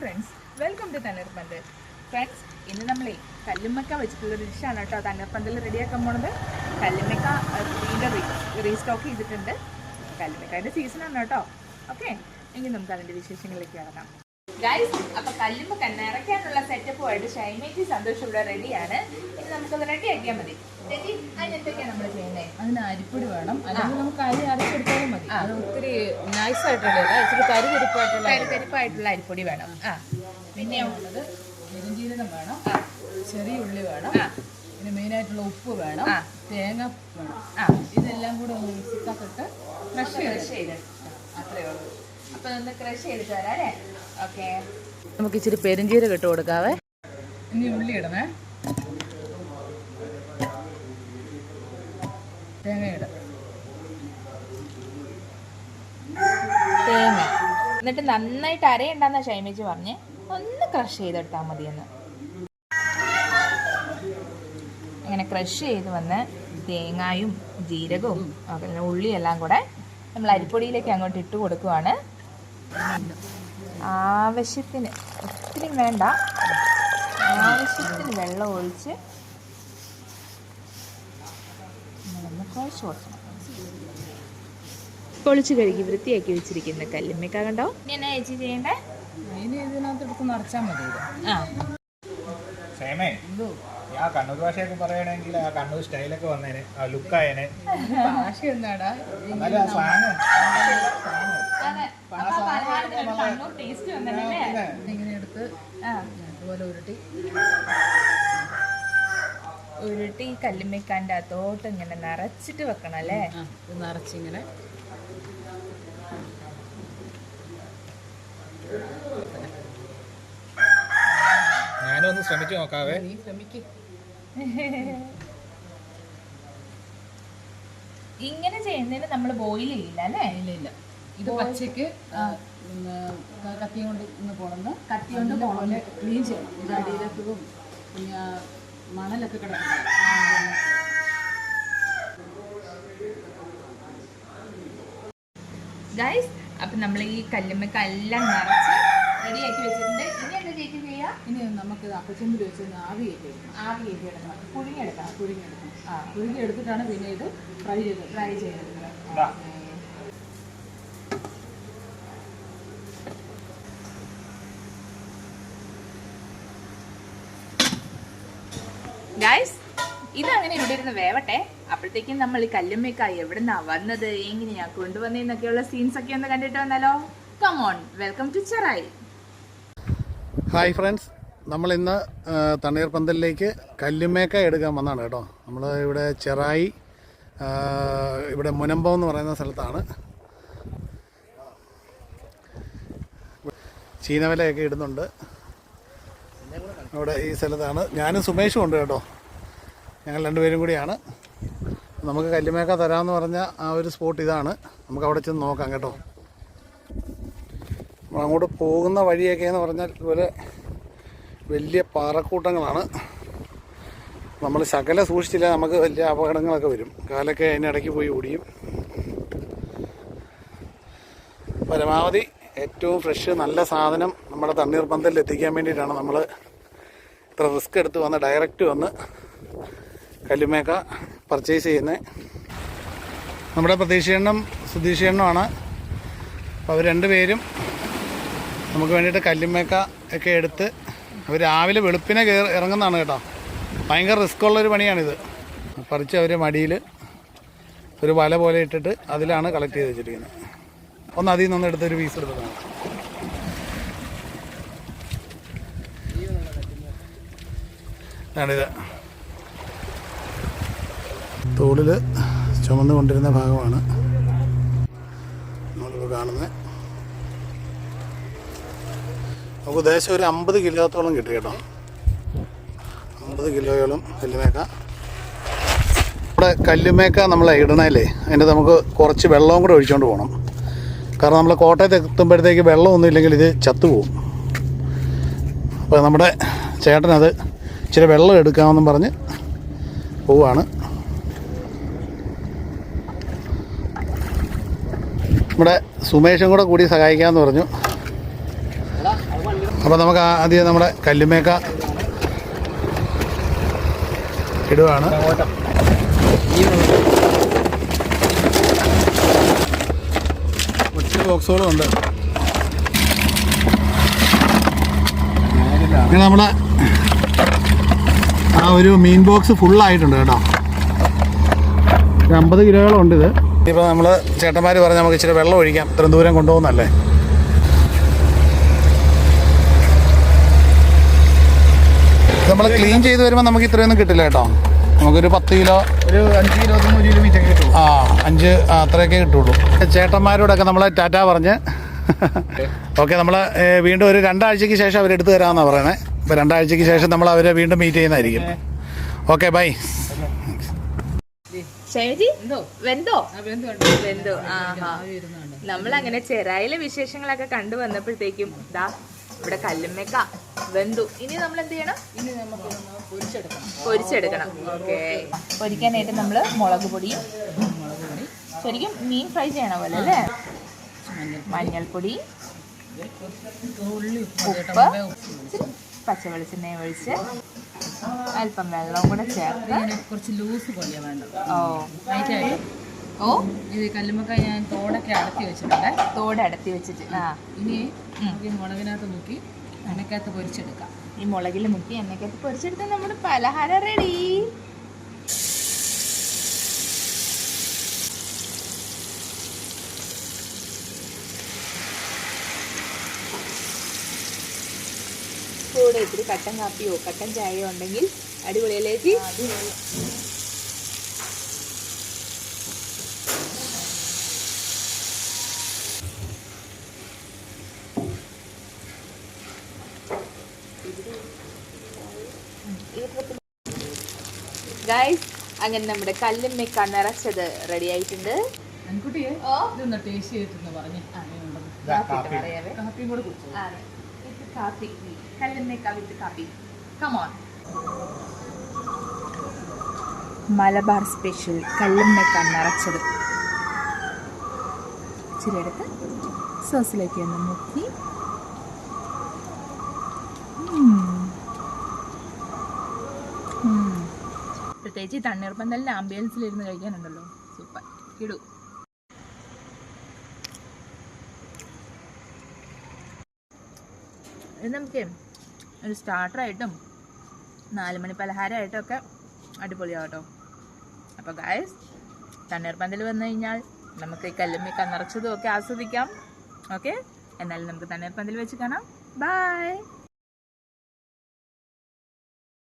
Friends welcome to Thanneerpanthal friends ഇന്ന് നമ്മളേ കല്ലുമ്മക്ക വെച്ചിട്ടുള്ള ഡിഷാണ് കേട്ടോ. തണ്ണീർപ്പന്തൽ റെഡിയാക്കാൻ പോണത്. കല്ലുമ്മക്ക വീണ്ടും റീസ്റ്റോക്ക് ചെയ്തിട്ടുണ്ട്. കല്ലുമ്മക്കാരുടെ സീസണാണ് കേട്ടോ. ഓക്കെ എങ്കിൽ നമുക്ക് അതിന്റെ വിശേഷങ്ങളിലേക്ക് കിടക്കാം. ഗൈസ് അപ്പൊ കല്ലുമ്പ് കണ്ണിറക്കാനുള്ള സെറ്റപ്പുമായിട്ട് ഷൈമേജി സന്തോഷം ഇവിടെ റെഡിയാണ് ഇനി നമുക്കത് റെഡി ആക്കിയാൽ മതി. ചേച്ചി അതിനെന്തൊക്കെയാണ് നമ്മൾ ചെയ്യുന്നത് അതിന് അരിപ്പൊടി വേണം. അല്ലെങ്കിൽ നമുക്ക് അരി അരച്ചെടുത്താലും മതി. അത് ഒത്തിരി നൈസ് ആയിട്ടുള്ള ഇച്ചിരി കരുതിരിപ്പായിട്ടുള്ള കരുത്തരിപ്പായിട്ടുള്ള അരിപ്പൊടി വേണം. ആ. പിന്നെ ഉള്ളത് പെരുംജീരകം വേണം. ചെറിയ ഉള്ളി വേണം. ആ. പിന്നെ മെയിനായിട്ടുള്ള ഉപ്പ് വേണം. തേങ്ങ വേണം. ആ. ഇതെല്ലാം കൂടെ ഒന്ന് മിക്സിക്കകത്തിട്ട് ഫ്രഷ് ഫ്രഷ് ചെയ്ത് അത്രേ ഉള്ളൂ. അപ്പൊ ഒന്ന് ക്രഷ് ചെയ്ത് തരാം അല്ലേ ഓക്കെ നമുക്ക് ഇച്ചിരി പെരുംജീരകം ഇട്ട് കൊടുക്കാവേ. ഇനി ഉള്ളി ഇടണേ. തേങ്ങ ഇടാം. തേങ്ങ. എന്നിട്ട് നന്നായിട്ട് അരയുണ്ടെന്ന ഷൈമേജ് പറഞ്ഞ്. ഒന്ന് ക്രഷ് ചെയ്തെടുത്താൽ മതിയെന്ന്. അങ്ങനെ ക്രഷ് ചെയ്ത് വന്ന് തേങ്ങായും ജീരകവും ഉള്ളി ഉള്ളിയെല്ലാം കൂടെ നമ്മൾ അരിപ്പൊടിയിലേക്ക് അങ്ങോട്ട് ഇട്ട് കൊടുക്കുവാണ്. ആവശ്യത്തിന് ഒത്തിരി വേണ്ട. ആവശ്യത്തിന് വെള്ളം ഒഴിച്ച് നമ്മളൊന്ന് കുഴച്ച് കൊടുക്കണം. പൊളിച്ച് കഴുകി വൃത്തിയാക്കി വെച്ചിരിക്കുന്ന കല്ലുമ്മക്ക കണ്ടോ? ഇനി എന്നാ ചേച്ചി ചെയ്യണ്ടേ? ഇനി ഇതിനകത്ത് എടുത്ത് നിറച്ചാൽ മതി ആ. സേമേ ആ കണ്ണൂർ ഭാഷയൊക്കെ പറയണെങ്കിൽ ആ കണ്ണൂർ സ്റ്റൈലൊക്കെ വന്നേനെ ആ ലുക്കായനെ ഭാഷ എന്താടാ? സ്ലാങ് ഇങ്ങനെ എടുത്ത് ആ. അതുപോലെ ഉരുട്ടി. ഉരുട്ടി അതോട്ട് കല്ലുമ്മക്കാന്റെ അകത്തോട്ട് ഇങ്ങനെ നിറച്ചിട്ട് വെക്കണം അല്ലേ? ഇത് നിറച്ചിങ്ങനെ. ഞാനൊന്ന് ഒന്ന് ശ്രമിച്ചു നോക്കാവേ. നീ ശ്രമിക്ക്. ഇങ്ങനെ ചെയ്യുന്നതിന് നമ്മൾ ബോയിൽ ചെയ്യില്ല അല്ലേ? ഇല്ല ഇല്ല. ഇത് പച്ചയ്ക്ക് ആ, പിന്നെ ക- കത്തിയും കൊണ്ട് ഇന്ന് പോണെന്ന് കത്തി കൊണ്ട് പോലെ ക്ലീൻ ചെയ്യണം. ഇത് അടിയിലത്തതും പിന്നെ മണലൊക്കെ കിടക്കണം ഗൈസ് അപ്പൊ നമ്മൾ ഈ കല്ലുമ്മക്ക എല്ലാം നിറച്ച് റെഡിയാക്കി വെച്ചിട്ടുണ്ട്. ഇനി എന്താ ചേച്ചി ചെയ്യാ? ഇനി നമുക്ക് അപ്പച്ചമ്പിൽ വെച്ച് ആവി കയറ്റി എടുക്കണം. ആവി കയറ്റി എടുക്കണം. പുഴുങ്ങിയെടുക്കണം പുഴുങ്ങിയെടുക്കണം ആ പുഴുങ്ങി എടുത്തിട്ടാണ് പിന്നെ ഇത് ഫ്രൈ ചെയ്ത് ഫ്രൈ ചെയ്തെടുക്കണം ഗൈസ് ഇതങ്ങനെ ഇവിടെ ഇരുന്ന് വേവട്ടെ. അപ്പോഴത്തേക്കും നമ്മൾ ഈ കല്ലുമ്മക്ക എവിടുന്നാ വന്നത് എങ്ങനെയാ കൊണ്ടുവന്നതെന്നൊക്കെയുള്ള സീൻസ് ഒക്കെ ഒന്ന് കണ്ടിട്ട് വന്നാലോ? Come on welcome to Cherai hi friends നമ്മൾ ഇന്ന് തണ്ണീർപ്പന്തലിലേക്ക് കല്ലുമേക്ക എടുക്കാൻ വന്നതാണ് കേട്ടോ. നമ്മൾ ഇവിടെ ചെറായി ഇവിടെ മുനമ്പം എന്ന് പറയുന്ന സ്ഥലത്താണ്. ചീനവലയൊക്കെ ഇടുന്നുണ്ട്. അവിടെ ഈ സ്ഥലത്താണ്. ഞാനും സുമേഷും ഉണ്ട് കേട്ടോ. ഞങ്ങൾ രണ്ടുപേരും കൂടിയാണ്. നമുക്ക് കല്ലുമേക്ക തരാമെന്ന് പറഞ്ഞ ആ ഒരു സ്പോട്ട് ഇതാണ്. നമുക്ക് അവിടെ ചെന്ന് നോക്കാം കേട്ടോ. അങ്ങോട്ട് പോകുന്ന വഴിയൊക്കെ എന്ന് പറഞ്ഞാൽ ഇതുപോലെ വലിയ പാറക്കൂട്ടങ്ങളാണ്. നമ്മൾ ശകല സൂക്ഷിച്ചില്ല നമുക്ക് വലിയ അപകടങ്ങളൊക്കെ വരും. കാലൊക്കെ അതിനിടയ്ക്ക് പോയി ഓടിയും. പരമാവധി ഏറ്റവും ഫ്രഷ് നല്ല സാധനം നമ്മുടെ തണ്ണീർപ്പന്തലിൽ എത്തിക്കാൻ വേണ്ടിയിട്ടാണ് നമ്മൾ ഇത്ര റിസ്ക് എടുത്ത് വന്ന് ഡയറക്റ്റ് വന്ന് കല്ലുമേക്ക പർച്ചേസ് ചെയ്യുന്നത് നമ്മുടെ പ്രതീക്ഷയെണ്ണം സുധീഷെണ്ണമാണ് അപ്പോൾ അവർ രണ്ടുപേരും നമുക്ക് വേണ്ടിയിട്ട് കല്ലുമേക്ക ഒക്കെ എടുത്ത് അവർ രാവിലെ വെളുപ്പിനെ കയറി ഇറങ്ങുന്നതാണ് കേട്ടോ. ഭയങ്കര റിസ്ക് ഉള്ളൊരു പണിയാണിത്. പറിച്ച് അവർ മടിയിൽ ഒരു വല പോലെ ഇട്ടിട്ട് അതിലാണ് കളക്ട് ചെയ്ത് വെച്ചിരിക്കുന്നത്. ഒന്ന് അതിൽ നിന്ന് എടുത്തൊരു പീസ് എടുത്തതാണ് ഇതാണിത് തോളിൽ ചുമന്നു കൊണ്ടിരുന്ന ഭാഗമാണ് നമ്മളിപ്പോൾ കാണുന്നത്. നമുക്ക് ഉദ്ദേശം ഒരു അമ്പത് കിലോത്തോളം കിട്ടി കേട്ടോ. അമ്പത് കിലോയോളം കല്ലുമേക്ക. ഇവിടെ കല്ലുമേക്ക നമ്മൾ ഇടണേലേ അതിന്റെ നമുക്ക് കുറച്ച് വെള്ളവും കൂടെ ഒഴിച്ചുകൊണ്ട് പോകണം കാരണം നമ്മൾ കോട്ടയത്ത് എത്തുമ്പോഴത്തേക്ക് വെള്ളമൊന്നും ഇല്ലെങ്കിൽ ഇത് ചത്തുപോകും. അപ്പോൾ നമ്മുടെ ചേട്ടനത് ഇച്ചിരി വെള്ളം എടുക്കാമെന്നും പറഞ്ഞ് പോവാണ്. നമ്മുടെ സുമേഷും കൂടെ കൂടി സഹായിക്കാമെന്ന് പറഞ്ഞു. അപ്പോൾ നമുക്ക് ആദ്യം നമ്മുടെ കല്ലുമേക്ക ഇടുവാണ്. ഒത്തിരി ബോക്സുകളും ഉണ്ട് പിന്നെ നമ്മുടെ ആ ഒരു മീൻ ബോക്സ് ഫുള്ളായിട്ടുണ്ട് കേട്ടോ. ഒരു അമ്പത് കിലോയോളം ഉണ്ട് ഇത്. ഇപ്പോൾ നമ്മൾ ചേട്ടന്മാർ പറഞ്ഞാൽ നമുക്ക് ഇച്ചിരി വെള്ളം ഒഴിക്കാം. ഇത്രയും ദൂരം കൊണ്ടുപോകുന്നല്ലേ നമ്മൾ ക്ലീൻ ചെയ്ത് വരുമ്പോൾ നമുക്ക് ഇത്രയൊന്നും കിട്ടില്ല കേട്ടോ. നമുക്കൊരു പത്ത് കിലോ ഒരു അഞ്ച് കിലോ മീറ്റർ കിട്ടും ആ അഞ്ച് അത്രയൊക്കെ കിട്ടുള്ളൂ. ചേട്ടന്മാരോടൊക്കെ നമ്മൾ ടാറ്റ പറഞ്ഞ്. ഓക്കെ. നമ്മൾ വീണ്ടും ഒരു രണ്ടാഴ്ചയ്ക്ക് ശേഷം അവരെടുത്ത് തരാമെന്നാണ് പറയുന്നത് അപ്പോൾ രണ്ടാഴ്ചയ്ക്ക് ശേഷം നമ്മൾ അവരെ വീണ്ടും മീറ്റ് ചെയ്യുന്നതായിരിക്കും. ഓക്കെ ബൈ നമ്മൾ അങ്ങനെ ചെറായിലെ വിശേഷങ്ങളൊക്കെ കണ്ടു വന്നപ്പോഴത്തേക്കും ദാ ഇവിടെ കല്ലുമ്മക്ക വെന്തു. ഇനി നമ്മൾ എന്ത് ചെയ്യണം? ഇനി നമുക്ക് ഒന്ന് പൊരിച്ചെടുക്കണം. പൊരിച്ചെടുക്കണം. ഓക്കെ. പൊരിക്കാനായിട്ട് നമ്മൾ മുളക് പൊടിയും ശരിക്കും മീൻ ഫ്രൈ ചെയ്യണ പോലെ അല്ലേ? മഞ്ഞൾ മഞ്ഞൾപ്പൊടി ഉപ്പ്. പച്ചവെളിച്ചെണ്ണ ഒഴിച്ച് അല്പം വെള്ളവും കൂടെ ചേർത്ത് കുറച്ച് ലൂസ് പോലെയാണ് വേണ്ടത്. ഓ. ഓ. ഇത് കല്ലുമ്മക്കായ ഞാൻ തോടൊക്കെ അടത്തി വെച്ചിട്ടുണ്ട്. തോട് അടത്തി വെച്ചിട്ട്. ആ. ഇനി നമുക്ക് മുളകിനകത്ത് മുക്കി എണ്ണക്കകത്ത് പൊരിച്ചെടുക്കാം. ഈ മുളകിൽ മുക്കി എണ്ണക്കകത്ത് പൊരിച്ചെടുത്താൽ നമ്മുടെ പലഹാരം റെഡി കൂടെ ഇത്തിരി കട്ടൻ കാപ്പിയോ കട്ടൻ ചായയോ ഉണ്ടെങ്കിൽ അടിപൊളിയിലേക്ക് ഗൈസ് അങ്ങനെ നമ്മുടെ കല്ലുമ്മ കണ്ണറച്ചത് റെഡി ആയിട്ടുണ്ട്. അൻകുട്ടിയെ ഓ. ഇതൊന്ന് ടേസ്റ്റ് ചെയ്തിട്ടെന്ന് പറഞ്ഞ്. പറയാവേ കാപ്പിയും കൂടെ കുടിച്ചു. ആ, with കാപ്പി കല്ലുമ്മയ്ക്ക വിത്ത് കാപ്പി. കമോൺ മലബാർ സ്പെഷ്യൽ കല്ലുമ്മേക്കാൻ നിറച്ചത്. ഇച്ചിരി എടുത്ത് സോസിലേക്ക് ഒന്ന് മുക്കി. പ്രത്യേകിച്ച് ഈ തണ്ണീർപ്പന്തലിന്റെ ആംബിയൻസിലിരുന്ന് കഴിക്കാനുണ്ടല്ലോ. സൂപ്പർ കിടു ഇത് നമുക്ക് ഒരു സ്റ്റാർട്ടറായിട്ടും നാല് മണി പലഹാരമായിട്ടും ഒക്കെ അടിപൊളിയാവട്ടോ. അപ്പോൾ ഗായസ് തണ്ണീർപ്പന്തൽ വന്നു കഴിഞ്ഞാൽ നമുക്ക് ഈ കല്ലുമ്മി കന്നറച്ചതും ഒക്കെ ആസ്വദിക്കാം. ഓക്കെ എന്നാലും നമുക്ക് തണ്ണീർപ്പന്തൽ വെച്ച് കാണാം. ബൈ